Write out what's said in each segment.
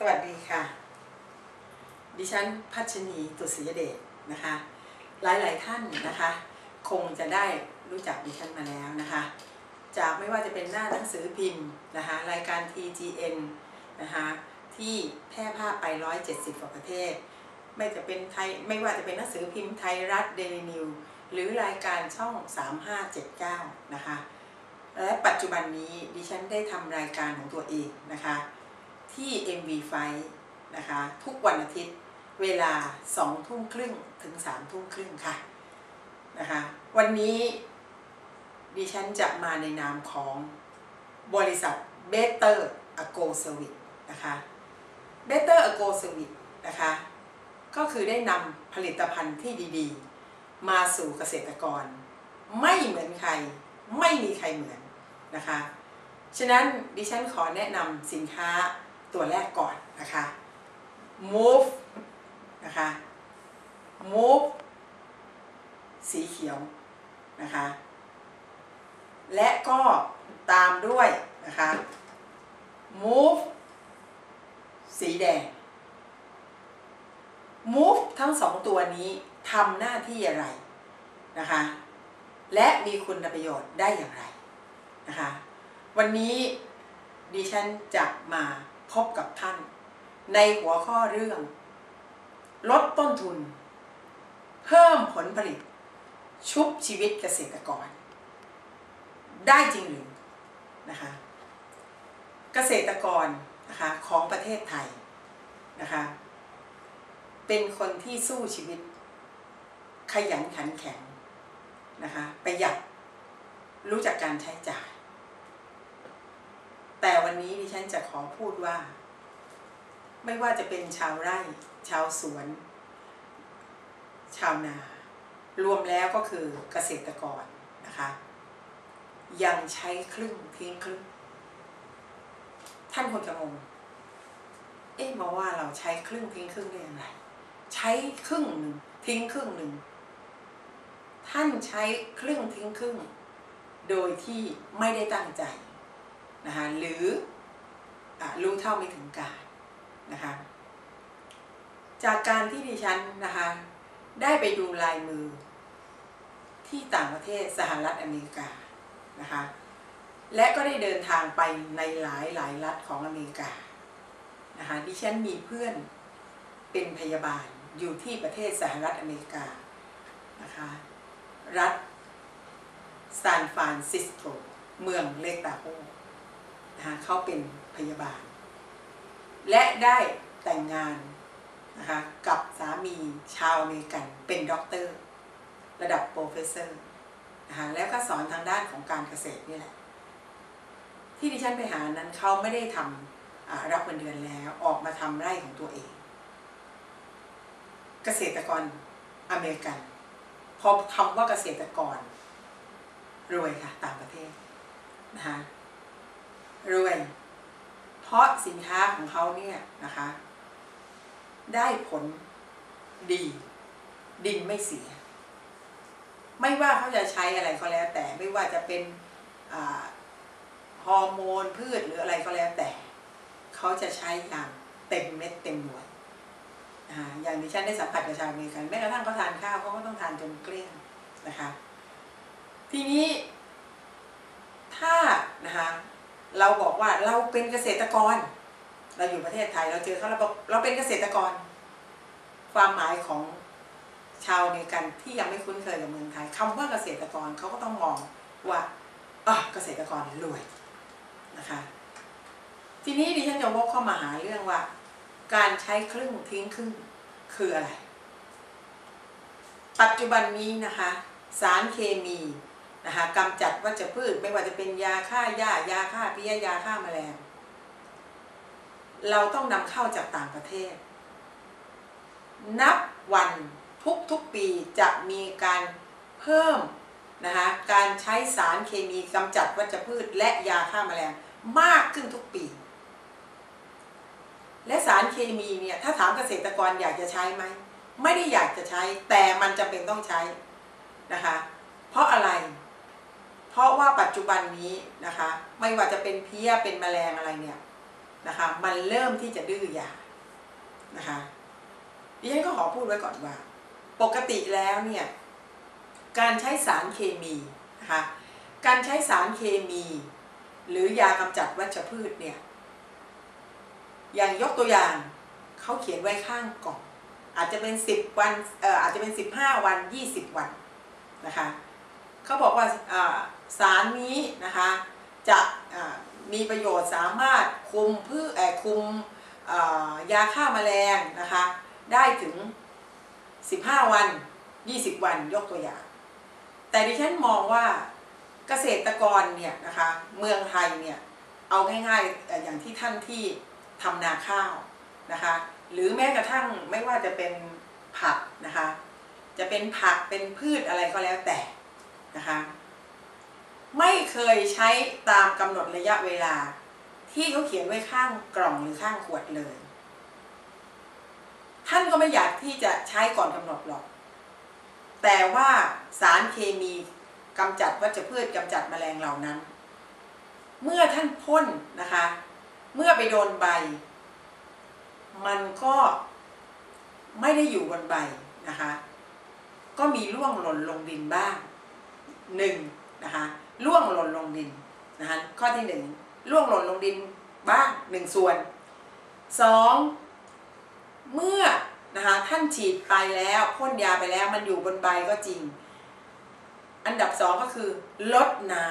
สวัสดีค่ะ ดิฉันพัชนีตุศยเดชนะคะ หลายๆท่านนะคะ คงจะได้รู้จักดิฉันมาแล้วนะคะ จากไม่ว่าจะเป็นหน้าหนังสือพิมพ์นะคะ รายการ TGN นะคะที่แพร่ภาพไป 170กว่าประเทศ ไม่จะเป็นไทยไม่ว่าจะเป็นหนังสือพิมพ์ไทยรัฐเดลินิวหรือรายการช่อง 3579 นะคะ และปัจจุบันนี้ดิฉันได้ทำรายการของตัวเองนะคะ ที่ MV f i นะคะ ทุกวันอาทิตย์เวลา2ทุ่มครึ่งถึง3ทุ่มครึ่งค่ะนะคะวันนี้ดิฉันจะมาในนามของบริษัท Better Ago Service นะคะ Better Ago Service นะคะ ก็คือได้นำผลิตภัณฑ์ที่ดีๆ มาสู่เกษตรกร ไม่เหมือนใคร ไม่มีใครเหมือนนะคะ ฉะนั้นดิฉันขอแนะนำสินค้า ตัวแรกก่อนนะคะ move นะคะ move สีเขียวนะคะ และก็ตามด้วยนะคะ move สีแดง move ทั้งสองตัวนี้ทำหน้าที่อะไรนะคะ และมีคุณประโยชน์ได้อย่างไรนะคะ วันนี้ดิฉันจะมา พบกับท่าน ในหัวข้อเรื่อง ลดต้นทุน เพิ่มผลผลิต ชุบชีวิตเกษตรกร ได้จริงหรือนะคะเกษตรกรนะคะของประเทศไทยนะคะเป็นคนที่สู้ชีวิต ขยันขันแข็งนะคะประหยัดรู้จักการใช้จ่าย แต่วันนี้ดิฉันจะขอพูดว่า ไม่ว่าจะเป็นชาวไร่ ชาวสวน ชาวนา รวมแล้วก็คือเกษตรกรนะคะ ยังใช้ครึ่งทิ้งครึ่ง ท่านคนจะงงเอ๊ะมาว่าเราใช้ครึ่งทิ้งครึ่งได้อย่างไร ใช้ครึ่งหนึ่งทิ้งครึ่งหนึ่งท่านใช้ครึ่งทิ้งครึ่ง โดยที่ไม่ได้ตั้งใจ นะคะหรืออรู้เท่าไม่ถึงการนะคะจากการที่ดิฉันนะคะได้ไปดูลายมือที่ต่างประเทศสหรัฐอเมริกานะคะและก็ได้เดินทางไปในหลายหลายรัฐของอเมริกานะคะดิฉันมีเพื่อนเป็นพยาบาลอยู่ที่ประเทศสหรัฐอเมริกานะคะรัฐซานฟรานซิสโกเมืองเลกตาโฮ นะคะเขาเป็นพยาบาล และได้แต่งงานนะคะกับสามีชาวอเมริกันเป็นด็อกเตอร์ ระดับโปรเฟสเซอร์นะคะแล้วก็สอนทางด้านของการเกษตรนี่แหละ ที่ดิฉันไปหานั้นเขาไม่ได้ทำรับเงินเดือนแล้วออกมาทำไร่ของตัวเอง เกษตรกรอเมริกัน พอคำว่าเกษตรกร รวยค่ะต่างประเทศนะคะ รวย เพราะสินค้าของเขาเนี่ยนะคะ ได้ผลดี ดินไม่เสีย ไม่ว่าเขาจะใช้อะไรก็แล้ว แต่ไม่ว่าจะเป็นฮอร์โมนพืชหรืออะไรก็แล้วแต่ เขาจะใช้อย่างเต็มเม็ดเต็มหน่วยอย่างที่ฉันได้สัมผัสกับชาวอเมริกันแม้กระทั่งเขาทานข้าวเขาก็ต้องทานจนเกลี้ยงนะคะ ทีนี้ถ้านะคะ เราบอกว่าเราเป็นเกษตรกร เราอยู่ประเทศไทยเราเจอเขาเราบอกเราเป็นเกษตรกร ความหมายของชาวอเมริกันที่ยังไม่คุ้นเคยกับเมืองไทยคำว่าเกษตรกรเขาก็ต้องมองว่าอะเกษตรกรรวยนะคะ ทีนี้ดิฉันจะวกเข้ามาหาเรื่องว่า การใช้ครึ่งทิ้งครึ่งคืออะไร ปัจจุบันนี้นะคะ สารเคมี นะคะกำจัดวัชพืชไม่ว่าจะเป็นยาฆ่าหญ้ายาฆ่าเพี้ยยาฆ่าแมลง เราต้องนำเข้าจากต่างประเทศ นับวันทุกทุกปีจะมีการเพิ่มนะคะการใช้สารเคมีกำจัดวัชพืชและยาฆ่าแมลงมากขึ้นทุกปี และสารเคมีเนี่ยถ้าถามเกษตรกรอยากจะใช้ไหมไม่ได้อยากจะใช้แต่มันจำเป็นต้องใช้นะคะเพราะอะไร ราะว่าปัจจุบันนี้นะคะ ไม่ว่าจะเป็นเพี้ยเป็นแมลงอะไรเนี่ยนะคะ มันเริ่มที่จะดื้อยานะคะดิฉันก็ขอพูดไว้ก่อนว่า ปกติแล้วเนี่ยการใช้สารเคมีนะคะการใช้สารเคมี หรือยากำจัดวัชพืชเนี่ยอย่างยกตัวอย่างเขาเขียนไว้ข้างกล่องอาจจะเป็น 10 วันเอ่ออาจจะเป็น 15 วัน 20 วันนะคะเขาบอกว่าอ่า สารนี้นะคะจะมีประโยชน์สามารถคุมพืชเอ่อคุมยาฆ่าแมลงนะคะได้ถึง 15 วัน 20 วันยกตัวอย่าง แต่ดิฉันมองว่าเกษตรกรเนี่ยนะคะเมืองไทยเนี่ยเอาง่ายๆอย่างที่ท่านที่ทำนาข้าวนะคะหรือแม้กระทั่งไม่ว่าจะเป็นผักนะคะจะเป็นผักเป็นพืชอะไรก็แล้วแต่นะคะ ไม่เคยใช้ตามกำหนดระยะเวลา ที่เขาเขียนไว้ข้างกล่องหรือข้างขวดเลย ท่านก็ไม่อยากที่จะใช้ก่อนกำหนดหรอก แต่ว่าสารเคมีกำจัดวัชพืชกำจัดแมลงเหล่านั้น เมื่อท่านพ่นนะคะ เมื่อไปโดนใบ มันก็ไม่ได้อยู่บนใบนะคะ ก็มีร่วงหล่นลงดินบ้างหนึ่งนะคะ ร่วงหล่นลงดินนะคะข้อที่หนึ่งร่วงหล่นลงดินบ้างหนึ่งส่วนสองเมื่อนะคะท่านฉีดไปแล้วพ่นยาไปแล้วมันอยู่บนใบก็จริง อันดับสองก็คือลดน้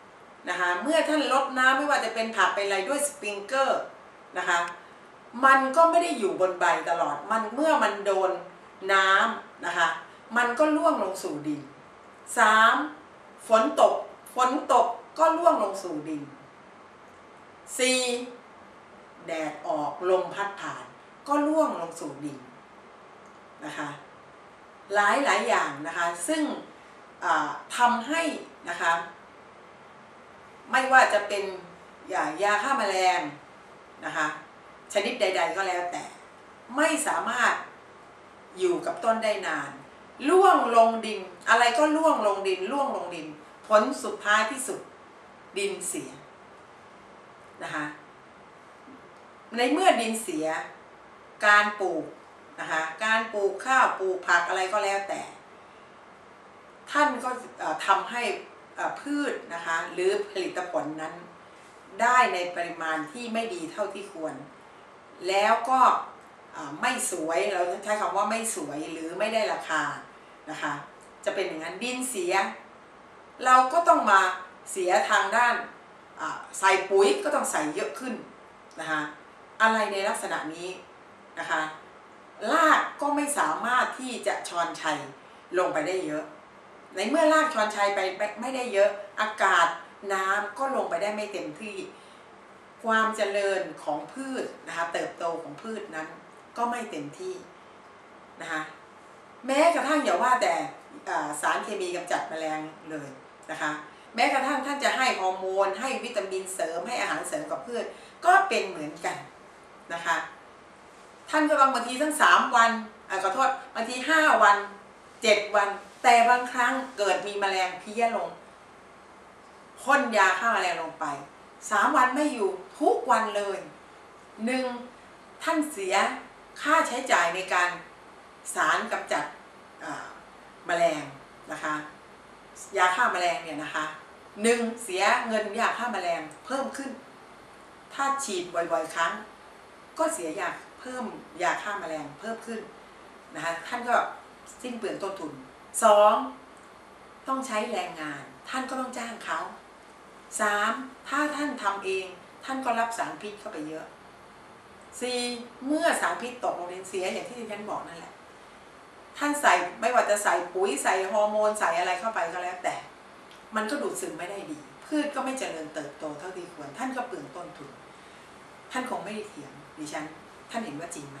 ำนะคะเมื่อท่านลดน้ำไม่ว่าจะเป็นผักเป็นอะไรด้วยสปริงเกอร์นะคะมันก็ไม่ได้อยู่บนใบตลอด มันเมื่อมันโดนน้ำนะคะ มันก็ล่วงลงสู่ดินสามฝนตก ฝนตกก็ล่วงลงสู่ดินสี่แดดออกลมพัดผ่าน ก็ล่วงลงสู่ดินนะคะหลายหลายอย่างนะคะซึ่งทำให้นะคะไม่ว่าจะเป็นยายาฆ่าแมลงนะคะชนิดใด ๆ ก็แล้วแต่ ไม่สามารถอยู่กับต้นได้นานล่วงลงดิน อะไรก็ล่วงลงดินล่วงลงดิน ผลสุดท้ายที่สุดดินเสียนะคะในเมื่อดินเสียการปลูกนะคะการปลูกข้าวปลูกผักอะไรก็แล้วแต่ ท่านก็ทำให้พืชนะคะหรือผลิตผลนั้น ได้ในปริมาณที่ไม่ดีเท่าที่ควร แล้วก็ไม่สวยเราใช้คำว่าไม่สวยหรือไม่ได้ราคานะคะ จะเป็นอย่างนั้นดินเสีย เราก็ต้องมาเสียทางด้านใส่ปุ๋ยก็ต้องใส่เยอะขึ้นนะคะอะไรในลักษณะนี้นะคะลากก็ไม่สามารถที่จะชอนชัยลงไปได้เยอะ ในเมื่อลากชอนชัยไปไม่ได้เยอะ อากาศน้ำก็ลงไปได้ไม่เต็มที่ ความเจริญของพืชนะคะเติบโตของพืชนั้นก็ไม่เต็มที่นะคะแม้กระทั่งอย่าว่าแต่สารเคมีกำจัดแมลงเลย นะคะ แม้กระทั่งท่านจะให้ฮอร์โมน ให้วิตามินเสริมให้อาหารเสริมกับพืชก็เป็นเหมือนกันนะคะ ท่านก็บางบางทีทั้งสามวันอขอโทษบางทีห้าวันเจ็ดวัน แต่บางครั้งเกิดมีแมลงเพี้ยลงพ่นยาฆ่าแมลงลงไปสามวันไม่อยู่ทุกวันเลยหนึ่งท่านเสียค่าใช้จ่ายในการสารกำจัดแมลงนะคะ ยาฆ่าแมลงเนี่ยนะคะหนึ่งเสียเงินยาฆ่าแมลงเพิ่มขึ้น ถ้าฉีดบ่อยๆ ครั้ง ก็เสียยาเพิ่มยาฆ่าแมลงเพิ่มขึ้นนะคะท่านก็สิ้นเปลืองต้นทุนสองต้องใช้แรงงาน ท่านก็ต้องจ้างเขาสามถ้าท่านทำเองท่านก็รับสารพิษเข้าไปเยอะสี่เมื่อสารพิษตกลงดินเสียอย่างที่ที่ฉันบอกนั่นแหละ ท่านใส่ไม่ว่าจะใส่ปุ๋ยใส่ฮอร์โมนใส่อะไรเข้าไปก็แล้วแต่ มันก็ดูดซึมไม่ได้ดี พืชก็ไม่เจริญเติบโตเท่าที่ควร ท่านก็เปลืองต้นทุน ท่านคงไม่ได้เถียงดิฉัน ท่านเห็นว่าจริงไหม